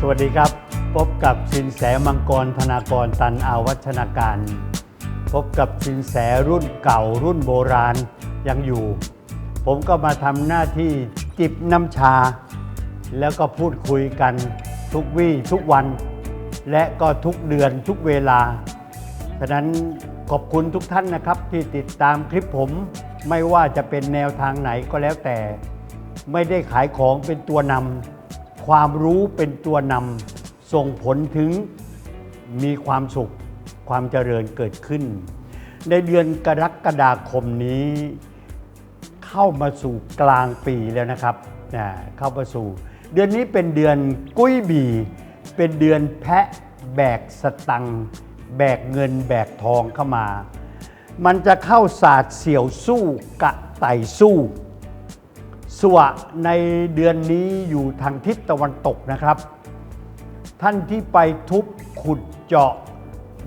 สวัสดีครับ พบกับสินแสมังกรธนากรตันอาวัชนาการ พบกับสินแสรุ่นเก่ารุ่นโบราณยังอยู่ ผมก็มาทำหน้าที่จิบน้ำชา แล้วก็พูดคุยกันทุกวี่ทุกวัน และก็ทุกเดือนทุกเวลา ฉะนั้นขอบคุณทุกท่านนะครับที่ติดตามคลิปผมไม่ว่าจะเป็นแนวทางไหนก็แล้วแต่ ไม่ได้ขายของเป็นตัวนำ ความรู้เป็นตัวนำส่งผลถึงมีความสุขความเจริญเกิดขึ้น ในเดือนกรกฎาคมนี้ เข้ามาสู่กลางปีแล้วนะครับนะเข้ามาสู่ เดือนนี้เป็นเดือนกุ้ยบี เป็นเดือนแพะแบกสตังแบกเงินแบกทองเข้ามา มันจะเข้าศาสตร์เสี่ยวสู้กะไต่สู้ สวะในเดือนนี้อยู่ทางทิศตะวันตกนะครับ ท่านที่ไปทุบขุดเจาะ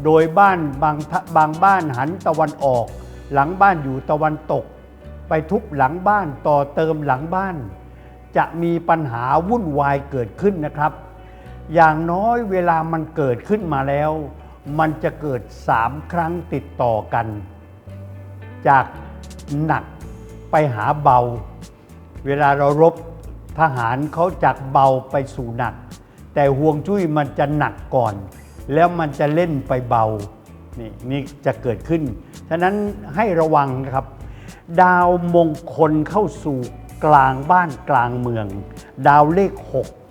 โดยบ้านบางบางบ้านหันตะวันออก หลังบ้านอยู่ตะวันตก ไปทุบหลังบ้านต่อเติมหลังบ้าน จะมีปัญหาวุ่นวายเกิดขึ้นนะครับ อย่างน้อยเวลามันเกิดขึ้นมาแล้ว มันจะเกิดสามครั้งติดต่อกัน จากหนักไปหาเบา เวลาเรารบทหารเขาจากเบาไปสู่หนัก แต่ห่วงจุ้ยมันจะหนักก่อน แล้วมันจะเล่นไปเบา นี่นี่จะเกิดขึ้น ฉะนั้นให้ระวังนะครับ ดาวมงคลเข้าสู่กลางบ้านกลางเมือง ดาวเลข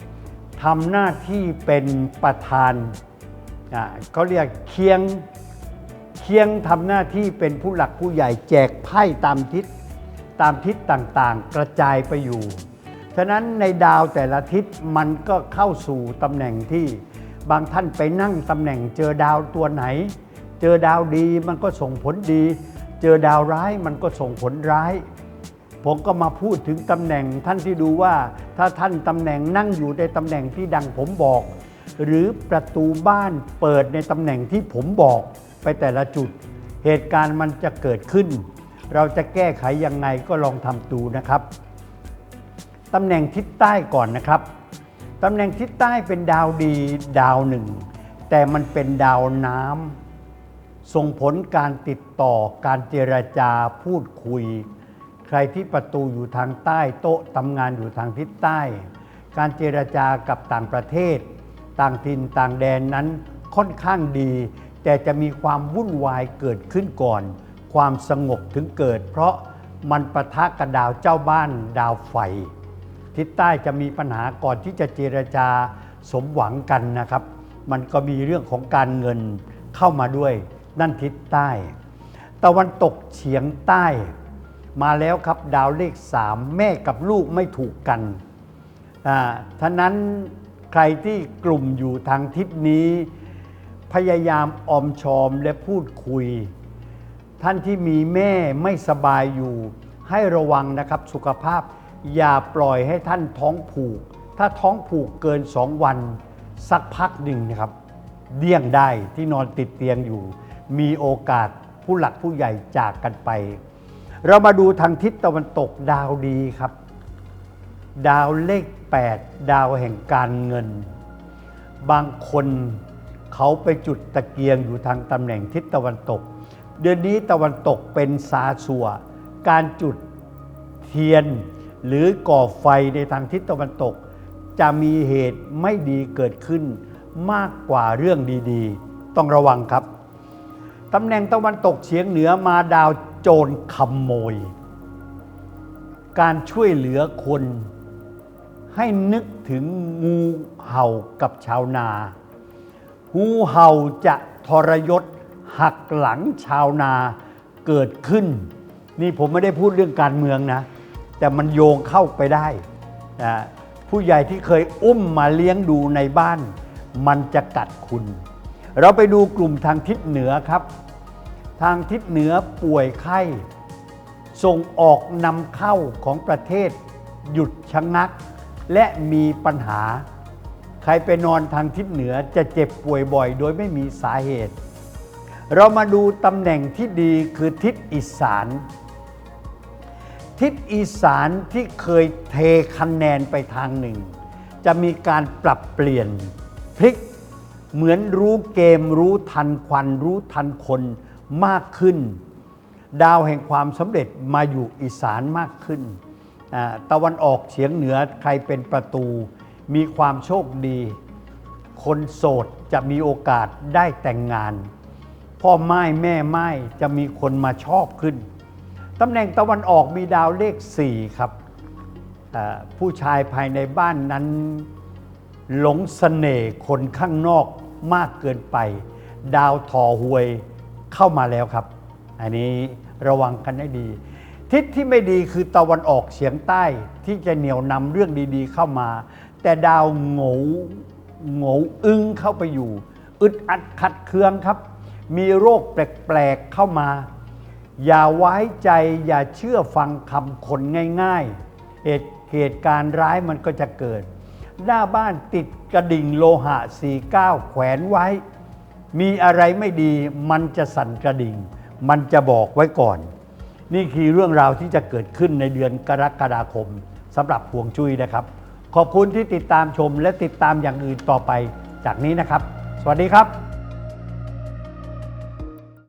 6ทำหน้าที่เป็นประธานอ่าเขาเรียกเคียงเคียงทำหน้าที่เป็นผู้หลักผู้ใหญ่แจกไพ่ตามทิศ ตามทิศต่างๆ กระจายไปอยู่ ฉะนั้นในดาวแต่ละทิศมันก็เข้าสู่ตำแหน่งที่บางท่านไปนั่งตำแหน่งเจอดาวตัวไหน เจอดาวดีมันก็ส่งผลดี เจอดาวร้ายมันก็ส่งผลร้าย ผมก็มาพูดถึงตำแหน่งท่านที่ดูว่าถ้าท่านตำแหน่งนั่งอยู่ในตำแหน่งที่ดังผมบอก หรือประตูบ้านเปิดในตำแหน่งที่ผมบอกไปแต่ละจุด เหตุการณ์มันจะเกิดขึ้น เราจะแก้ไขยังไงก็ลองทำดูนะครับตำแหน่งทิศใต้ก่อนนะครับตำแหน่งทิศใต้เป็นดาวดีดาวหนึ่ง แต่มันเป็นดาวน้ำส่งผลการติดต่อการเจรจาพูดคุย ใครที่ประตูอยู่ทางใต้โต๊ะทำงานอยู่ทางทิศใต้ การเจรจากับต่างประเทศ ต่างถิ่นต่างแดนนั้นค่อนข้างดี แต่จะมีความวุ่นวายเกิดขึ้นก่อน ความสงบถึงเกิด เพราะมันประทะกับดาวเจ้าบ้านดาวไฟ ทิศใต้จะมีปัญหาก่อนที่จะเจรจาสมหวังกันนะครับ มันก็มีเรื่องของการเงินเข้ามาด้วย นั่นทิศใต้ ตะวันตกเฉียงใต้ มาแล้วครับดาวเลขสามแม่กับลูกไม่ถูกกันท่านั้นใครที่กลุ่มอยู่ทางทิศนี้ พยายามออมชอมและพูดคุย ท่านที่มีแม่ไม่สบายอยู่ ให้ระวังนะครับสุขภาพ อย่าปล่อยให้ท่านท้องผูก ถ้าท้องผูกเกินสองวัน สักพักหนึ่งนะครับเดี่ยงได้ที่นอนติดเตียงอยู่ มีโอกาสผู้หลักผู้ใหญ่จากกันไป เรามาดูทางทิศตะวันตกดาวดีครับ ดาวเลข 8 ดาวแห่งการเงิน บางคนเขาไปจุดตะเกียงอยู่ทางตำแหน่งทิศตะวันตก เดือนนี้ตะวันตกเป็นซาสัว การจุดเทียนหรือก่อไฟในทางทิศตะวันตก จะมีเหตุไม่ดีเกิดขึ้นมากกว่าเรื่องดีๆ ต้องระวังครับ ตำแหน่งตะวันตกเฉียงเหนือมาดาวโจรขโมย การช่วยเหลือคน ให้นึกถึงงูเห่ากับชาวนา งูเห่าจะทรยศ หักหลังชาวนาเกิดขึ้น นี่ผมไม่ได้พูดเรื่องการเมืองนะ แต่มันโยงเข้าไปได้นะผู้ใหญ่ที่เคยอุ้มมาเลี้ยงดูในบ้าน มันจะกัดคุณ เราไปดูกลุ่มทางทิศเหนือครับ ทางทิศเหนือป่วยไข้ส่งออกนำเข้าของประเทศ หยุดชะงัก และมีปัญหา ใครไปนอนทางทิศเหนือจะเจ็บป่วยบ่อย โดยไม่มีสาเหตุ เรามาดูตำแหน่งที่ดีคือทิศอีสาน ทิศอีสานที่เคยเทคะแนนไปทางหนึ่ง จะมีการปรับเปลี่ยนพลิกเหมือนรู้เกมรู้ทันควันรู้ทันคนมากขึ้น ดาวแห่งความสำเร็จมาอยู่อีสานมากขึ้น ตะวันออกเฉียงเหนือใครเป็นประตู มีความโชคดี คนโสดจะมีโอกาสได้แต่งงาน พ่อไม้แม่ไม้จะมีคนมาชอบขึ้นตำแหน่งตะวันออกมีดาวเลข 4 ครับ ผู้ชายภายในบ้านนั้นหลงเสน่ห์คนข้างนอกมากเกินไป ดาวทอหวยเข้ามาแล้วครับ อันนี้ระวังกันให้ดี ทิศที่ไม่ดีคือตะวันออกเฉียงใต้ที่จะเหนี่ยวนำเรื่องดีๆเข้ามา แต่ดาวโงวโงวอึ้งเข้าไปอยู่ อึดอัดขัดเคืองครับ มีโรคแปลกๆเข้ามา อย่าไว้ใจอย่าเชื่อฟังคำคนง่ายๆเหตุเหตุการณ์ร้ายมันก็จะเกิด หน้าบ้านติดกระดิ่งโลหะ49แขวนไว้ มีอะไรไม่ดีมันจะสั่นกระดิ่ง มันจะบอกไว้ก่อน นี่คือเรื่องราวที่จะเกิดขึ้นในเดือนกรกฎาคมสำหรับพวงจุ้ยนะครับ ขอบคุณที่ติดตามชมและติดตามอย่างอื่นต่อไปจากนี้นะครับ สวัสดีครับ